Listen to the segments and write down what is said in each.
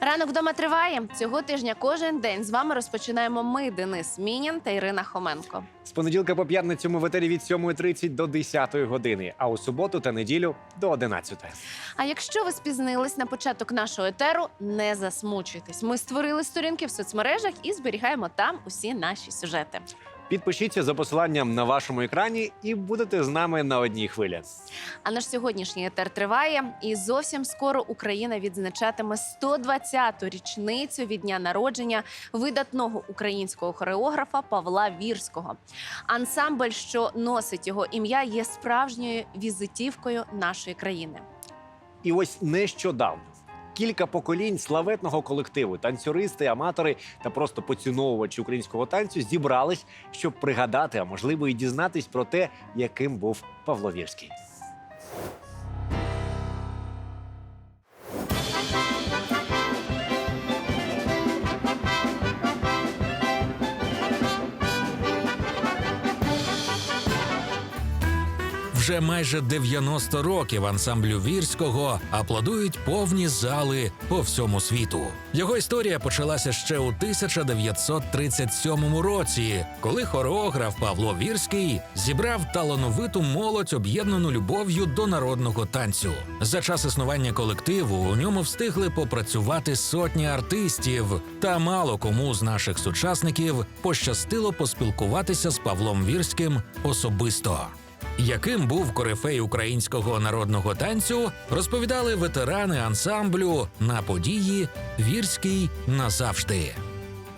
Ранок вдома триває. Цього тижня кожен день з вами розпочинаємо ми, Денис Мінін та Ірина Хоменко. З понеділка по п'ятницю ми в етері від 7.30 до 10 години, а у суботу та неділю до 11. А якщо ви спізнились на початок нашого етеру, не засмучуйтесь. Ми створили сторінки в соцмережах і зберігаємо там усі наші сюжети. Підпишіться за посиланням на вашому екрані і будете з нами на одній хвилі. А наш сьогоднішній етер триває, і зовсім скоро Україна відзначатиме 120-ту річницю від дня народження видатного українського хореографа Павла Вірського. Ансамбль, що носить його ім'я, є справжньою візитівкою нашої країни. І ось нещодавно кілька поколінь славетного колективу, танцюристи, аматори та просто поціновувачі українського танцю зібрались, щоб пригадати, а можливо, і дізнатись про те, яким був Павло Вже майже 90 років ансамблю вірського аплодують повні зали по всьому світу. Його історія почалася ще у 1937 році, коли хореограф Павло Вірський зібрав талановиту молодь, об'єднану любов'ю до народного танцю. За час існування колективу у ньому встигли попрацювати сотні артистів, та мало кому з наших сучасників пощастило поспілкуватися з Павлом Вірським особисто. Яким був корифей українського народного танцю, розповідали ветерани ансамблю на події Вірський назавжди.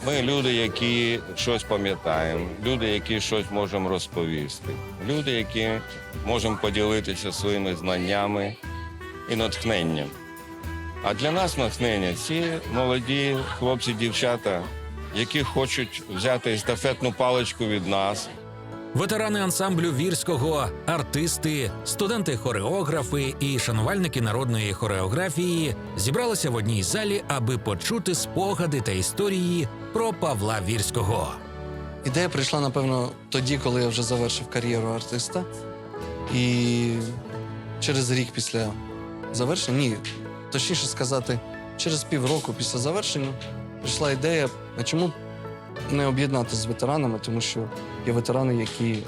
Ми люди, які щось пам'ятаємо, люди, які щось можемо розповісти, люди, які можемо поділитися своїми знаннями і натхненням. А для нас натхнення ці молоді хлопці, дівчата, які хочуть взяти естафетну паличку від нас, Ветерани ансамблю вірського, артисти, студенти-хореографи і шанувальники народної хореографії зібралися в одній залі, аби почути спогади та історії про Павла Вірського. Ідея прийшла, напевно, тоді, коли я вже завершив кар'єру артиста. І через рік після завершення, ні, точніше сказати, через півроку після завершення прийшла ідея, а чому не об'єднати з ветеранами, тому що є ветерани, які,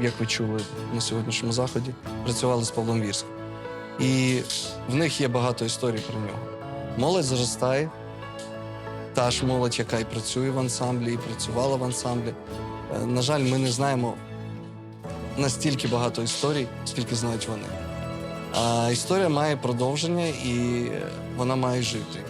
як ви чули на сьогоднішньому заході, працювали з Павлом Вірським. І в них є багато історій про нього. Молодь зростає, та ж молодь, яка і працює в ансамблі, і працювала в ансамблі. Е, На жаль, ми не знаємо настільки багато історій, скільки знають вони. А історія має продовження і е, вона має жити.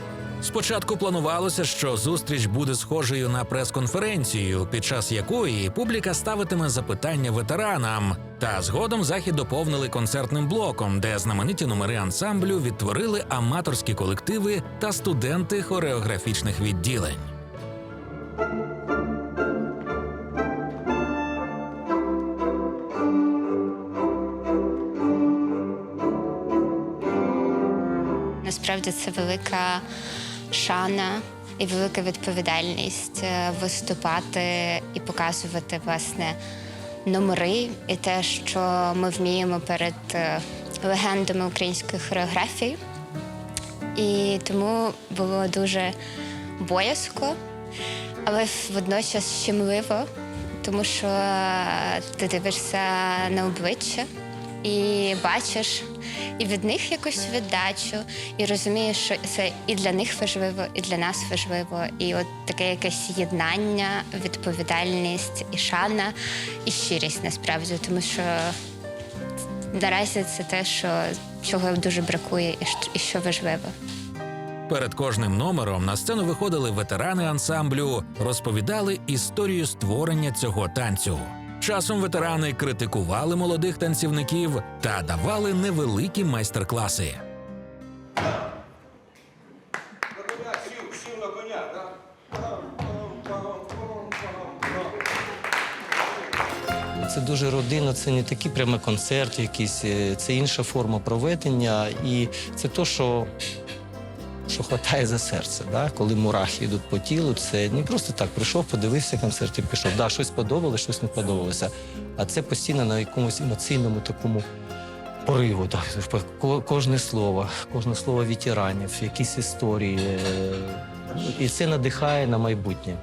Спочатку планувалося, що зустріч буде схожою на прес-конференцію, під час якої публіка ставитиме запитання ветеранам. Та згодом захід доповнили концертним блоком, де знамениті номери ансамблю відтворили аматорські колективи та студенти хореографічних відділень. Насправді це велика шана і велика відповідальність е, виступати і показувати власне номери і те, що ми вміємо перед е, легендами української хореографії. І тому було дуже боязко, але водночас щемливо, тому що е, ти дивишся на обличчя і бачиш і від них якусь віддачу, і розумієш, що це і для них важливо, і для нас важливо. І от таке якесь єднання, відповідальність, і шана, і щирість насправді, тому що наразі це те, що чого дуже бракує, і що- важливо. Перед кожним номером на сцену виходили ветерани ансамблю, розповідали історію створення цього танцю. Часом ветерани критикували молодих танцівників та давали невеликі майстер-класи. Це дуже родинно, це не такі прямо концерти, якісь, е, це інша форма проведення. І це то, що, що хватає за серце. Да? Коли мурахи йдуть по тілу, це не просто так прийшов, подивився концерт і пішов. Да, щось подобалося, щось не подобалося. А це постійно на якомусь емоційному такому пориву. Так, кожне слово, кожне слово вітіранів, якісь історії. е, І це надихає на майбутнє.